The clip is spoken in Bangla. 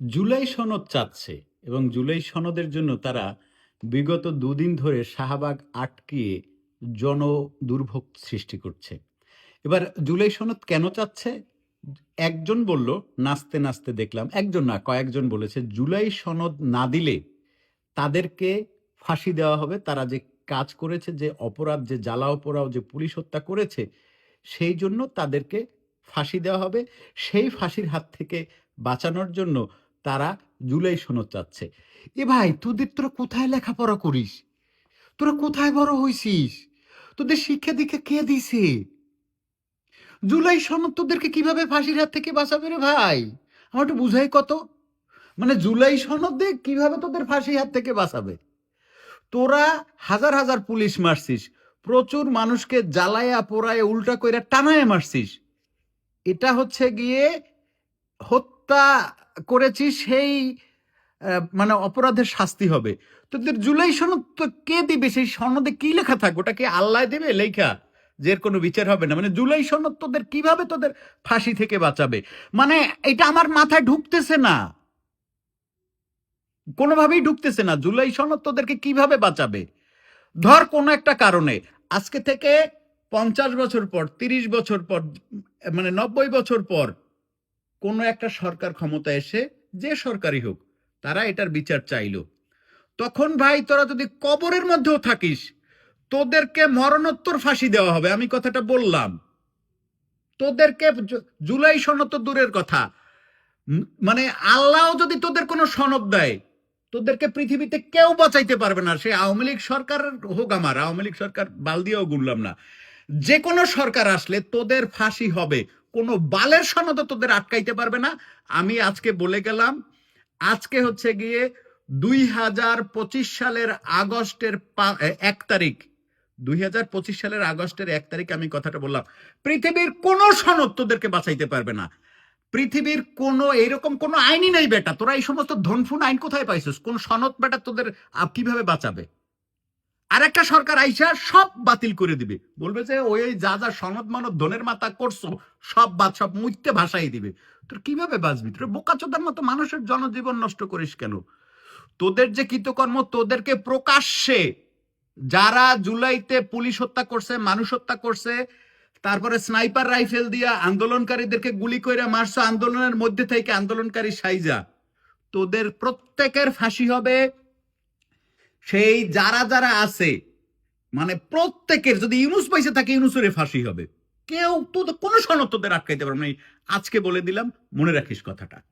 জুলাই সনদ চাচ্ছে এবং জুলাই সনদের জন্য তারা বিগত দুদিন ধরে শাহবাগ আটকিয়ে জন দুর্ভোগ সৃষ্টি করছে। এবার জুলাই সনদ কেন চাচ্ছে? একজন বলল, নাচতে নাচতে দেখলাম, একজন না, কয়েকজন বলেছে, জুলাই সনদ না দিলে তাদেরকে ফাঁসি দেওয়া হবে, তারা যে কাজ করেছে, যে অপরাধ, যে জ্বালা অপরাধ যে পুলিশ হত্যা করেছে, সেই জন্য তাদেরকে ফাঁসি দেওয়া হবে। সেই ফাঁসির হাত থেকে বাঁচানোর জন্য তারা জুলাই সনদ চাচ্ছে। এ ভাই, তোদের তোরা কোথায় লেখাপড়া করিস? তোরা কোথায় বড় হইছিস? তোদের শিক্ষা দীক্ষা কে দিছে? জুলাই সনদ তোদেরকে কীভাবে ফাঁসির হাত থেকে বাঁচাবে রে ভাই? আমার একটু বুঝাই কত? মানে জুলাই সনদে কীভাবে তোদের ফাঁসির হাত থেকে বাঁচাবে? তোরা হাজার হাজার পুলিশ মারছিস, প্রচুর মানুষকে জ্বালায়া পোড়ায় উল্টা কইরা টানায় মারছিস। এটা হচ্ছে গিয়ে হত্যা করেছিস সেই মানে অপরাধের শাস্তি হবে। তোদের জুলাই সনদ তো কে দিবে? সেই সনদে কি লেখা থাকবে? ওটা কি আল্লাহ দেবে? লেখা। যে কোনো বিচার হবে না। মানে জুলাই সনদ তোদের কীভাবে তোদের ফাঁসি থেকে বাঁচাবে? মানে এটা আমার মাথায় ঢুকতেছে না। কোনোভাবেই ঢুকতেছে না। জুলাই সনদ তোদেরকে কীভাবে বাঁচাবে? ধর কোনো একটা কারণে। আজকে থেকে পঞ্চাশ বছর পর, তিরিশ বছর পর মানে নব্বই বছর পর কোনো একটা সরকার ক্ষমতা এসে যে সরকারই হোক, তারা এটার বিচার চাইলো। তখন ভাই তোরা যদি কবরের মধ্যেও থাকিস, তোদেরকে মরণোত্তর ফাঁসি দেওয়া হবে, আমি কথাটা বললাম। তোদেরকে জুলাই সনদ দূরের কথা। মানে আল্লাহ যদি তোদের কোনো সনদ দেয়, তোদেরকে পৃথিবীতে কেউ বাঁচাইতে পারবে না। সে আওয়ামী লীগ সরকার হোক আমার, আওয়ামী লীগ সরকার বাল দিয়েও গুনলাম না। যে কোনো সরকার আসলে তোদের ফাঁসি হবে কোনো বালের সনদ তোদের আটকাইতে পারবে না। আমি আজকে বলে গেলাম, আজকে হচ্ছে গিয়ে দুই হাজার পঁচিশ সালের আগস্টের এক তারিখ। দুই হাজার পঁচিশ সালের আগস্টের এক তারিখ আমি কথাটা বললাম। পৃথিবীর কোনো সনদ তোদেরকে বাঁচাইতে পারবে না। পৃথিবীর কোনো এরকম কোনো আইনই নেই বেটা। তোরা এই সমস্ত ধনফুন আইন কোথায় পাইছিস? কোন সনদ বেটা তোদের কীভাবে বাঁচাবে? আর একটা সরকার আইসা সব বাতিল করে দিবে। বলবে যে, ওই যা যা সনদ মানদ ধনের মাথা করছ, সব বাদ, সব মুইতে ভাসাই দিবে। তোর কীভাবে বাঁচবি? তোর বোকাচোদার মতো মানুষের জনজীবন নষ্ট করিস কেন? তোদের যে কৃতকর্ম, তোদেরকে প্রকাশ্যে যারা জুলাইতে পুলিশ হত্যা করছে, মানুষ হত্যা করছে, তারপরে স্নাইপার রাইফেল দিয়া আন্দোলনকারীদেরকে গুলি করে মারছো, আন্দোলনের মধ্যে থেকে আন্দোলনকারী সাইজা, তোদের প্রত্যেকের ফাঁসি হবে সেই যারা যারা আছে মানে প্রত্যেকের যদি ইউনুস পয়সা থাকে, ইউনুসের ফাঁসি হবে। কেউ তো কোনো সনদ তোদের আটকাইতে পারবে না। আজকে বলে দিলাম, মনে রাখিস কথাটা।